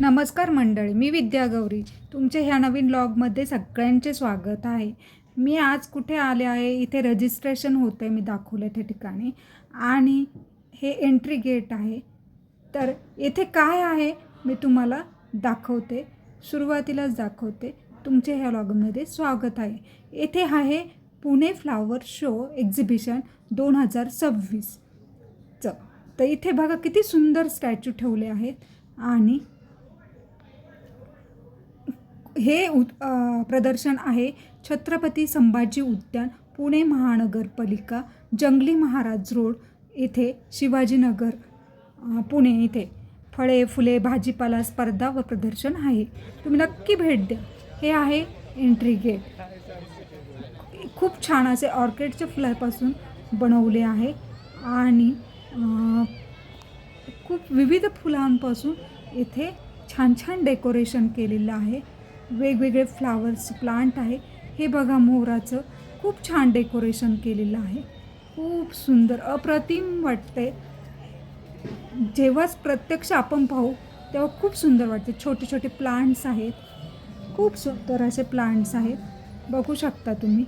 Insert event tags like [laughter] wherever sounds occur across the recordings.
नमस्कार मंडळी मी विद्या गौरी. तुमचे ह्या नवीन लॉगमध्ये सगळ्यांचे स्वागत आहे. मी आज कुठे आले आहे? इथे रजिस्ट्रेशन होतं आहे मी दाखवलं त्या ठिकाणी. आणि हे एंट्री गेट आहे. तर येथे काय आहे? मी तुम्हाला दाखवते. सुरुवातीलाच दाखवते. तुमचे ह्या लॉगमध्ये स्वागत आहे. येथे आहे पुणे फ्लावर शो एक्झिबिशन दोन हजार सव्वीसचं तर इथे बघा किती सुंदर स्टॅच्यू ठेवले आहेत. आणि हे उद प्रदर्शन आहे छत्रपती संभाजी उद्यान पुणे महानगरपालिका जंगली महाराज रोड येथे शिवाजीनगर पुणे इथे फळे फुले भाजीपाला स्पर्धा व प्रदर्शन आहे. तुम्ही नक्की भेट द्या. हे आहे एंट्री गेट खूप छान असे ऑर्किडच्या फुलापासून बनवले आहे आणि खूप विविध फुलांपासून इथे छान छान डेकोरेशन केलेलं आहे. वेगवेगळे फ्लावर्स प्लांट आहे. हे बघा मोराचं खूप छान डेकोरेशन केलेलं आहे. खूप सुंदर अप्रतिम वाटते जेव्हाच प्रत्यक्ष आपण पाहू तेव्हा खूप सुंदर वाटते छोटे छोटे प्लांट्स आहेत. खूप सुंदर असे प्लांट्स आहेत. बघू शकता तुम्ही.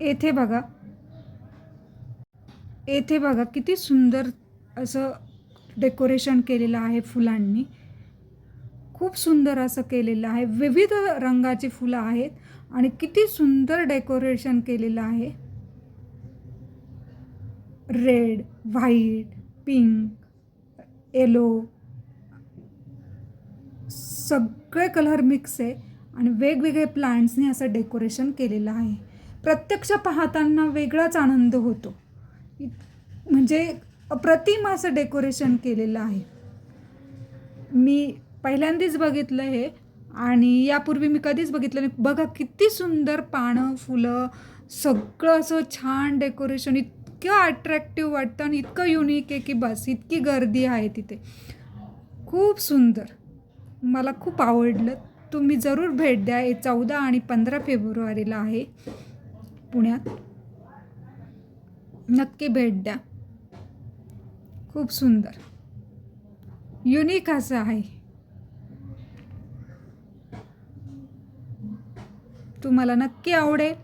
येथे बघा. येथे बघा किती सुंदर असं डेकोरेशन केलेलं आहे फुलांनी. खूप सुंदर असं केलेलं आहे. विविध रंगाची फुलं आहेत आणि किती सुंदर डेकोरेशन केलेलं आहे. रेड व्हाईट पिंक येलो सगळे कलर मिक्स आहे आणि वेगवेगळे प्लांट्सने असं डेकोरेशन केलेलं आहे. प्रत्यक्ष पाहताना वेगळाच आनंद होतो. म्हणजे अप्रतिम असं डेकोरेशन केलेलं आहे. मी पहिल्यांदाच बघितलं हे आणि यापूर्वी मी कधीच बघितलं नाही. बघा किती सुंदर पानं फुलं सगळं असं छान डेकोरेशन. इतकं अट्रॅक्टिव्ह वाटतं आणि इतकं युनिक आहे की बस इतकी गर्दी आहे तिथे. खूप सुंदर. मला खूप आवडलं. तुम्ही जरूर भेट द्या. हे चौदा आणि पंधरा फेब्रुवारीला आहे. पुण्यात. नक्की भेट द्या. खूप सुंदर. युनिक असं आहे. तुम्हाला नक्की आवडेल.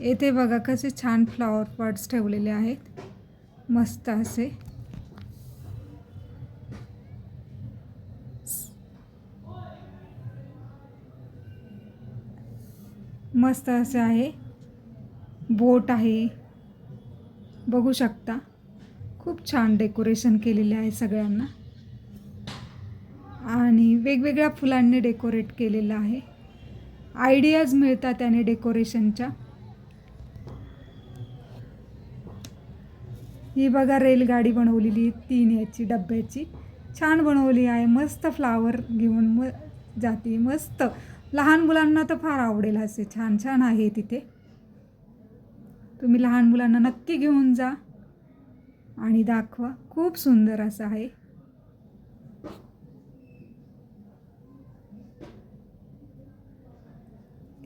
येथे बघा कसे छान फ्लॉवर पॉट्स ठेवलेले आहेत. मस्त असे. मस्त असं आहे. बोट आहे. बघू शकता. खूप छान डेकोरेशन केलेले आहे सगळ्यांना. आणि वेगवेगळ्या फुलांनी डेकोरेट केलेलं आहे. आयडियाज मिळतात त्याने डेकोरेशनच्या. ही बघा रेलगाडी बनवलेली आहे. तीन याची डब्याची. छान बनवली आहे. मस्त फ्लावर घेऊन म जाते. मस्त. लहान मुलांना तर फार आवडेल असे. छान छान आहे तिथे. तुम्ही लहान मुलांना नक्की घेऊन जा आणि दाखवा. खूप सुंदर असं आहे.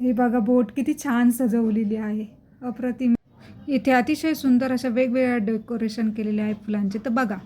हे बघा बोट किती छान सजवलेली आहे. अप्रतिम. इथे अतिशय सुंदर अशा वेगवेगळ्या डेकोरेशन केलेले आहे फुलांचे. तर बघा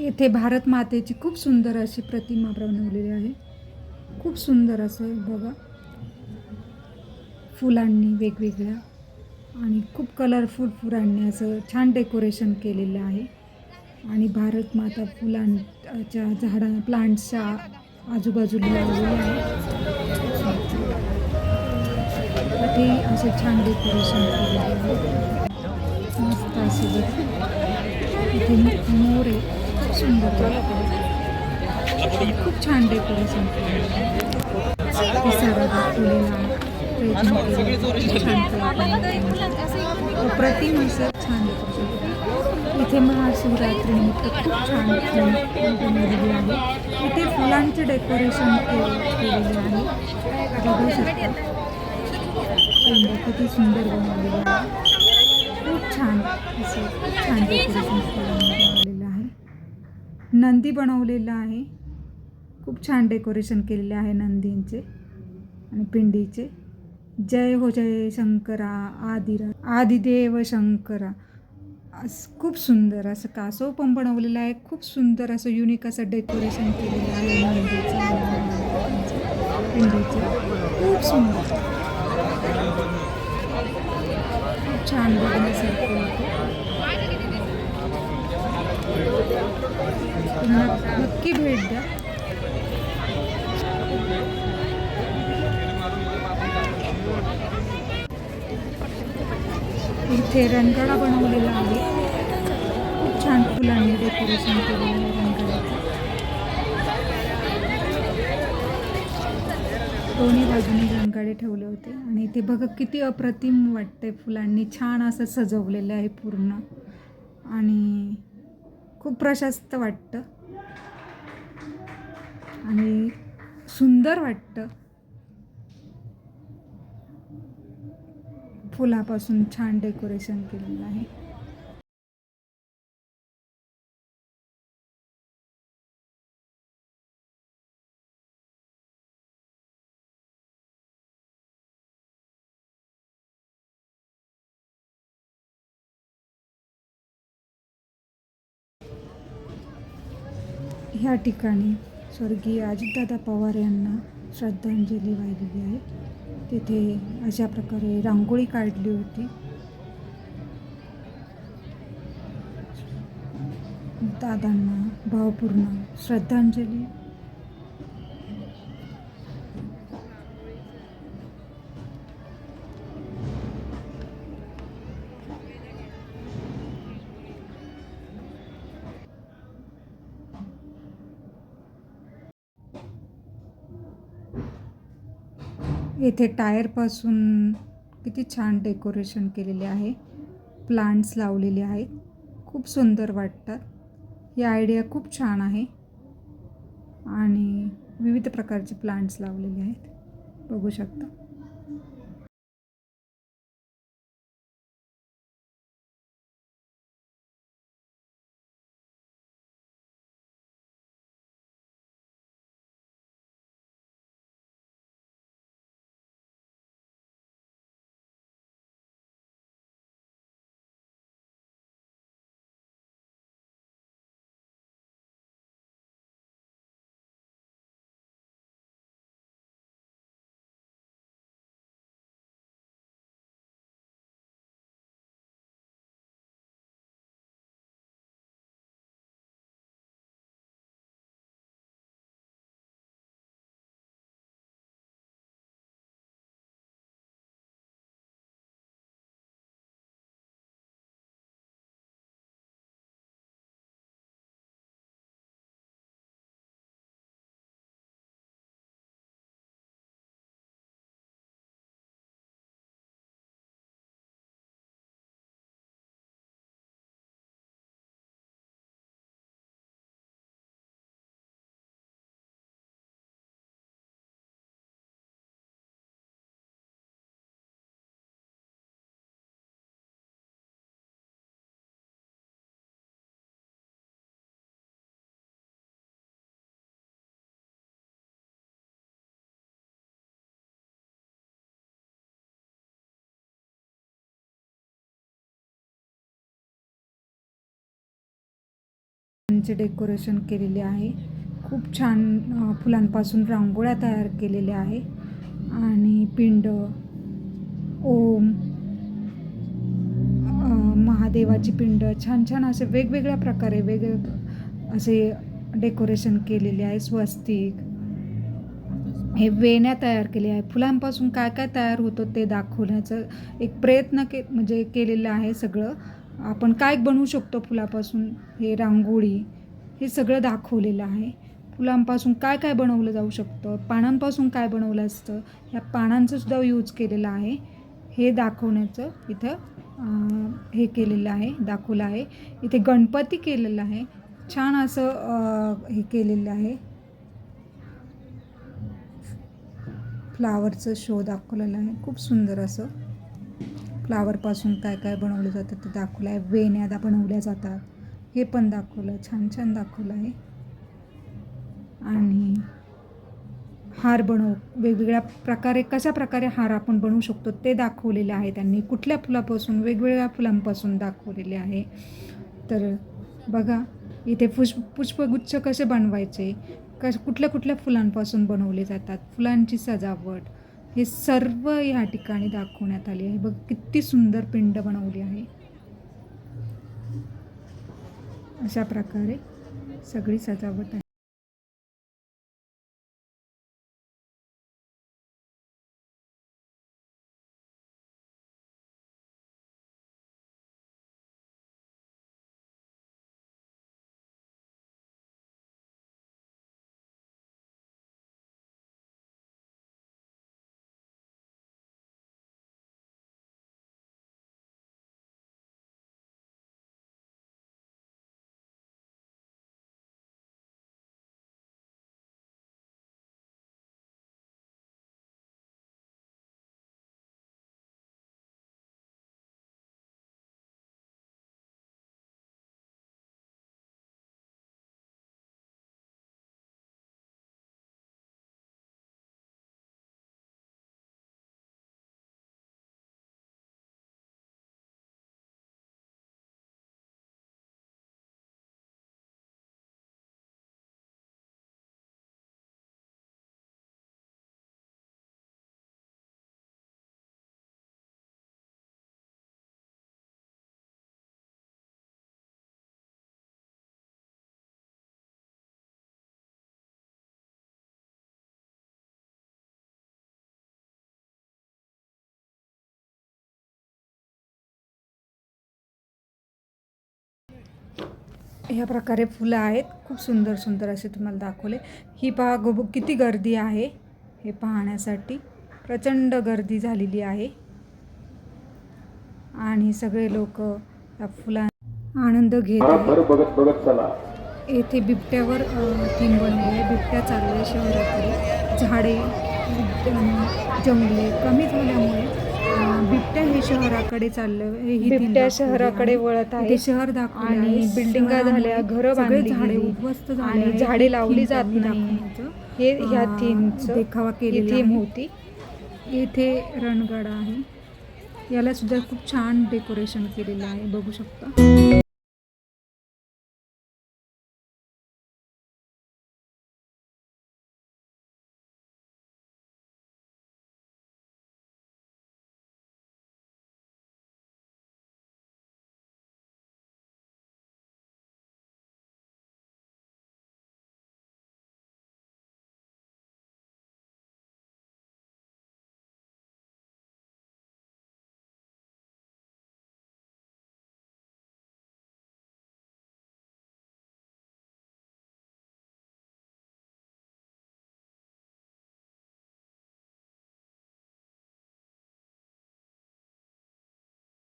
येथे भारत मातेची खूप सुंदर अशी प्रतिमा बनवलेली आहे. खूप सुंदर असं बघा. फुलांनी वेगवेगळ्या आणि खूप कलरफुल फुलांनी असं छान डेकोरेशन केलेलं आहे. आणि भारत माता फुलांच्या झाडा प्लांट्सच्या आजूबाजूला लावलेले आहे. ते असे छान डेकोरेशन केलेले आहे. मस्त असे इथे मोर आहे. सुंदर खूप छान डेकोरेशन केलेलं प्रतिम असं छान डेकोरेशन केलं. इथे महाशिवरात्रीनिमित्त खूप छान थीम बनवलेली आहे. इथे फुलांचे डेकोरेशन केलेले आहे. बघू शकता. किती सुंदर बनवलेलं आहे. खूप छान असं खूप छान डेकोरेशन बनवलेलं आहे. नंदी बनवलेलं आहे. खूप छान डेकोरेशन केलेले आहे नंदींचे आणि पिंडीचे. जय हो जय शंकरा आदिरा आदिदेव शंकरा. असं खूप सुंदर असं कासव पण बनवलेलं आहे. खूप सुंदर असं युनिक असं डेकोरेशन केलेलं आहे नंदीचं. पिंडीचं. खूप सुंदर. खूप छान बघण्यासारखं होतं तुम्हाला नक्की भेट द्या. इथे रणगाडा बनवलेला आहे. खूप छान फुलांनी डेकोरेशन केलेलं आहे रणगाड्याचं दोन्ही बाजूने रणगाडे ठेवले होते. आणि इथे बघा किती अप्रतिम वाटतंय फुलांनी. छान असं सजवलेलं आहे पूर्ण. आणि खूप प्रशस्त वाटतं. आणि सुंदर वाटतं. फुलापासून छान डेकोरेशन केलेलं आहे. या ठिकाणी स्वर्गीय अजितदादा पवार यांना श्रद्धांजली वाहिलेली आहे. तिथे अशा प्रकारे रांगोळी काढली होती. दादांना भावपूर्ण श्रद्धांजली. येथे टायरपासून किती छान डेकोरेशन केलेले आहे. प्लांट्स लावलेले आहेत. खूप सुंदर वाटतात. ही आयडिया खूप छान आहे. आणि विविध प्रकारचे प्लांट्स लावलेले आहेत. बघू शकता. फुलांचे डेकोरेशन केलेले आहे. खूप छान फुलांपासून रांगोळ्या तयार केलेल्या आहे आणि पिंड ओम महादेवाची पिंड छान छान असे वेगवेगळ्या प्रकारे वेगवेग असे डेकोरेशन केलेले आहे. स्वस्तिक हे वेण्या तयार केल्या आहे फुलांपासून काय काय तयार होतं ते दाखवण्याचं एक प्रयत्न के म्हणजे केलेलं आहे सगळं. आपण काय बनवू शकतो फुलापासून? हे रांगोळी हे सगळं दाखवलेलं आहे. फुलांपासून काय काय बनवलं जाऊ शकतं? पानांपासून काय बनवलं असतं? या पानांचंसुद्धा यूज केलेलं आहे. हे दाखवण्याचं इथं हे केलेलं आहे दाखवलं आहे. इथे गणपती केलेलं आहे. छान असं हे केलेलं आहे. फ्लावरचं शो दाखवलेलं आहे. खूप सुंदर असं. फ्लावरपासून काय काय बनवलं जातं ते दाखवलं आहे वेण्या बनवल्या जातात. हे पण दाखवलं. छान छान दाखवलं आहे आणि हार बनव वेगवेगळ्या प्रकारे कशा प्रकारे हार आपण बनवू शकतो ते दाखवलेले आहे त्यांनी. कुठल्या फुलापासून वेगवेगळ्या फुलांपासून दाखवलेले आहे. तर बघा इथे पुष्प पुष्पगुच्छ कसे बनवायचे? कश कुठल्या कुठल्या फुलांपासून बनवले जातात? फुलांची सजावट हे सर्व या ठिकाणी दाखवण्यात आले आहे. बघ किती सुंदर पिंड बनवली आहे. अशा प्रकारे सगळी सजावट आहे. ह्या प्रकारे फुलं आहेत. खूप सुंदर सुंदर असे तुम्हाला दाखवले. ही पहा गो किती गर्दी आहे हे पाहण्यासाठी. प्रचंड गर्दी झालेली आहे. आणि सगळे लोक या फुला आनंद घेत आहेत. येथे बिबट्यावर थीम बनवली आहे. बिबट्या चालले शहराकडे. झाडे जंगले कमी झाल्यामुळे बिबट्या हे शहराकडे चाललं बिबट्या शहराकडे. वळत आहे. शहर दाखवले आणि. बिल्डिंगा झाल्या, घरं बांधली झाडे. उद्ध्वस्त झाले. झाडे लावली जात नाही. हे ह्या थीमचं देखावा केलेला थीम. होती येथे रणगाडा आहे याला सुद्धा खूप छान डेकोरेशन केलेलं आहे बघू शकता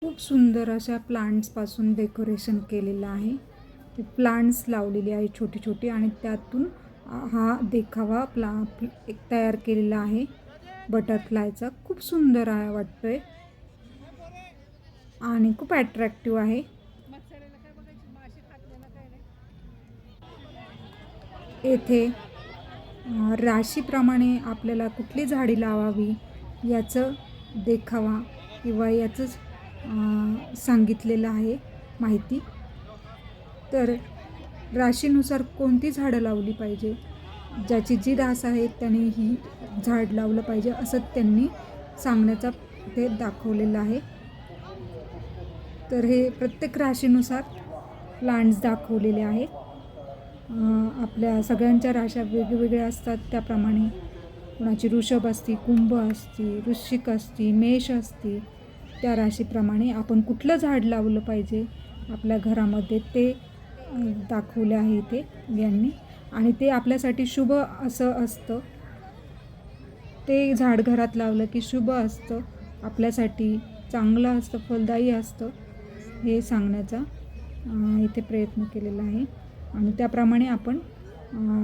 खूप सुंदर अशा प्लांट्सपासून डेकोरेशन केलेलं आहे. ते प्लांट्स लावलेले आहे छोटी छोटी आणि त्यातून हा देखावा प्ला एक तयार केलेला आहे. बटरफ्लायचा खूप सुंदर आहे वाटतोय. आणि खूप ॲट्रॅक्टिव्ह आहे. येथे राशीप्रमाणे आपल्याला कुठली झाडी लावावी याचं देखावा किंवा याचंच सांगितलेलं आहे माहिती. तर राशीनुसार कोणती झाडं लावली पाहिजे? ज्याची जी रास आहे त्याने ही झाड लावलं पाहिजे असं त्यांनी सांगण्याचा ते दाखवलेलं आहे. तर हे प्रत्येक राशीनुसार प्लांट्स दाखवलेले आहेत. आपल्या सगळ्यांच्या राशा वेगवेगळ्या असतात. त्याप्रमाणे कुणाची वृषभ असती कुंभ असती वृश्चिक असती मेष असती त्या राशीप्रमाणे आपण कुठलं झाड लावलं पाहिजे आपल्या घरामध्ये ते दाखवले आहे इथे यांनी. आणि ते आपल्यासाठी शुभ असं असतं. ते झाड घरात लावलं की शुभ असतं. आपल्यासाठी चांगलं असतं फलदायी असतं हे सांगण्याचा इथे प्रयत्न केलेला आहे. आणि त्याप्रमाणे आपण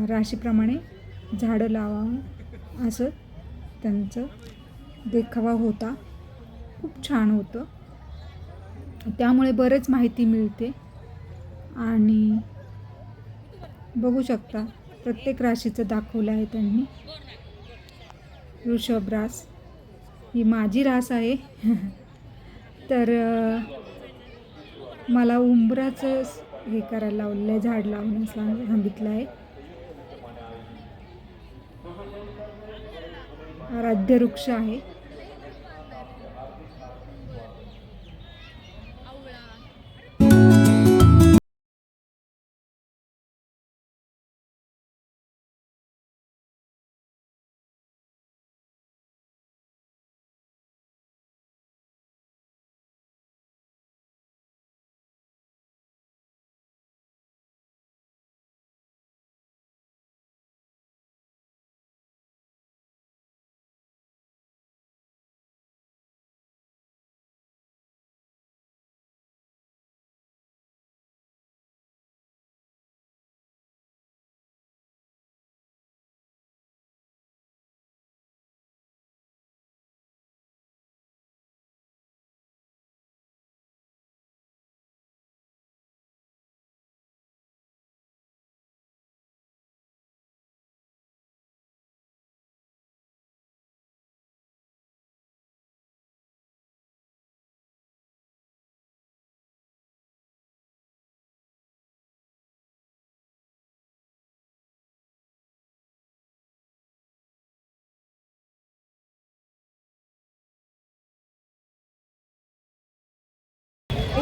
राशीप्रमाणे झाडं लावावं असं त्यांचं देखावा होता. खूप छान होतं. त्यामुळे बरेच माहिती मिळते. आणि बघू शकता प्रत्येक राशीचं दाखवलं आहे त्यांनी. वृषभ रास. ही माझी रास आहे. [laughs] तर मला उंबराचं हे करायला लावलेलं आहे झाड लावून सांग- सांगितलं आहे. आराध्य वृक्ष आहे.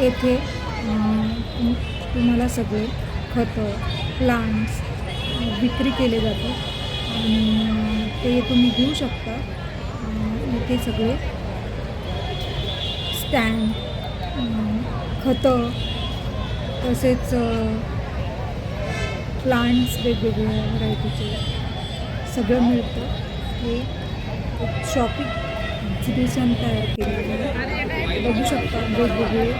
येथे तुम्हाला सगळे खतं प्लांट्स विक्री केले जाते आणि ते तुम्ही घेऊ शकता. इथे सगळे स्टँड खतं तसेच प्लांट्स वेगवेगळ्या व्हरायटीचे सगळं मिळतं. हे एक शॉपिंग एक्झिबिशन तयार केलेलं बघू शकता वेगवेगळे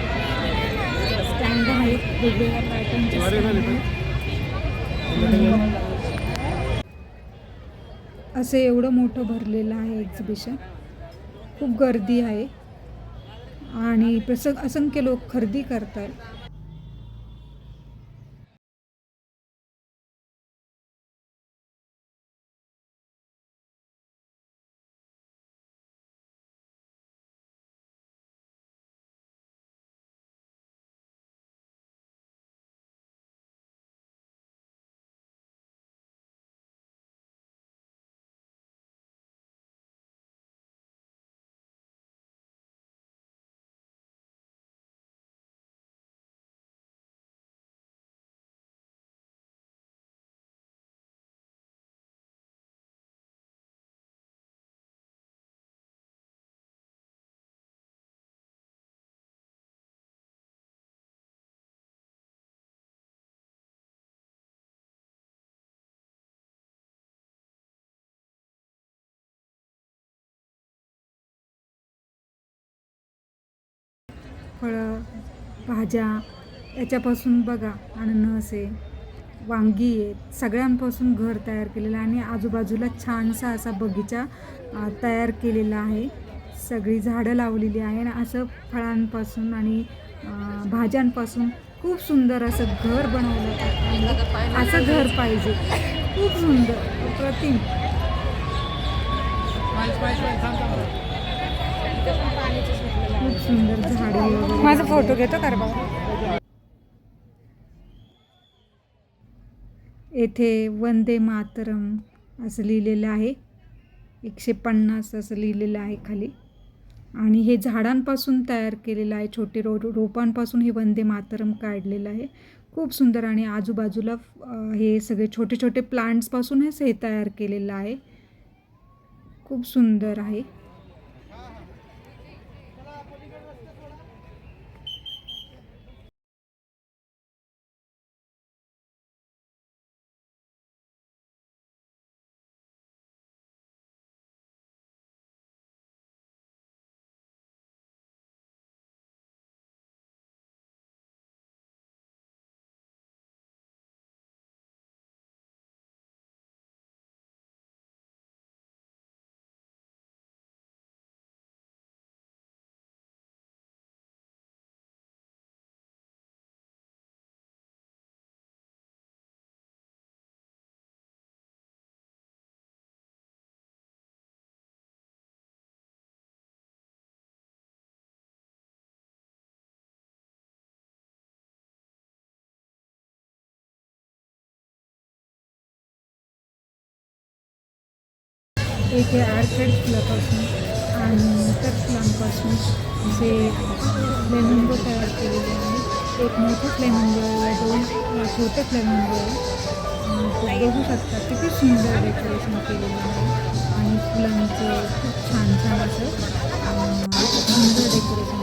स्टँड आहेत वेगवेगळ्या पॅटर्नचे असे एवढं मोठं भरलेलं आहे एक्झिबिशन खूप गर्दी आहे. आणि प्रस असंख्य लोक खरेदी करतात फळं भाज्या याच्यापासून बघा अननस आहे वांगी आहेत सगळ्यांपासून घर तयार केलेलं आहे आणि आजूबाजूला छानसा असा बगीचा तयार केलेला आहे सगळी झाडं लावलेली आहे आणि असं फळांपासून आणि भाज्यांपासून खूप सुंदर असं घर बनवलं असं घर पाहिजे खूप सुंदर अप्रतिम खूप सुंदर झाडे माझा फोटो घेतो का रे भाऊ येथे वंदे मातरम असं लिहिलेलं आहे. एकशे पन्नास असं लिहिलेलं आहे खाली. आणि हे झाडांपासून तयार केलेलं आहे. छोटे रो रोपांपासून हे वंदे मातरम काढलेलं आहे. खूप सुंदर आणि आजूबाजूला हे सगळे छोटे छोटे प्लांट्सपासूनच हे तयार केलेलं आहे. खूप सुंदर आहे. एक हे आर्केड फुलापासून आणि त्या फुलांपासून जे फ्लेमिंगो तयार केलेले आहे एक मोठं फ्लेमिंगो आहे दोन छोटे फ्लेमिंगो आहे. बघू शकता किती सुंदर डेकोरेशन केलेलं आहे आणि फुलांचं खूप छान छान असं सुंदर डेकोरेशन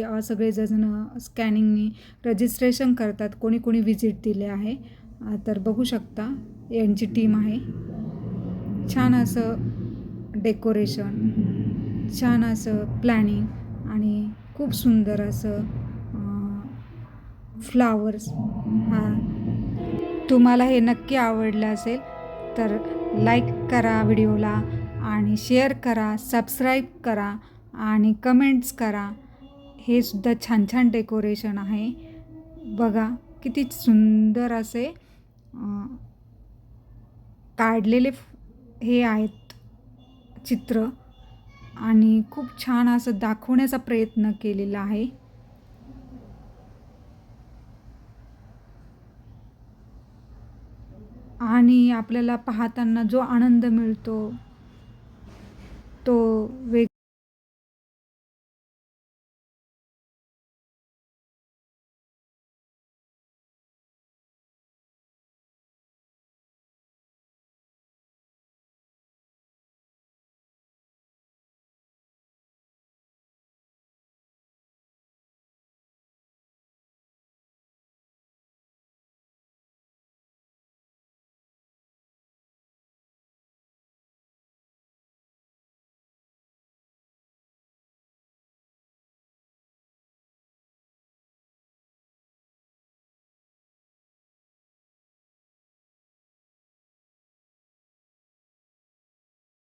सगळेजण स्कॅनिंगनी रजिस्ट्रेशन करतात. कोणी कोणी व्हिजिट दिले आहे. तर बघू शकता यांची टीम आहे. छान असं डेकोरेशन छान असं प्लॅनिंग आणि खूप सुंदर असं फ्लावर्स. हां. तुम्हाला हे नक्की आवडलं असेल तर लाईक करा व्हिडिओला आणि शेअर करा सबस्क्राईब करा आणि कमेंट्स करा. हे सुद्धा छान छान डेकोरेशन आहे. बघा किती सुंदर असे काढलेले हे आहेत चित्र. आणि खूप छान असं दाखवण्याचा प्रयत्न केलेला आहे. आणि आपल्याला पाहताना जो आनंद मिळतो तो वेग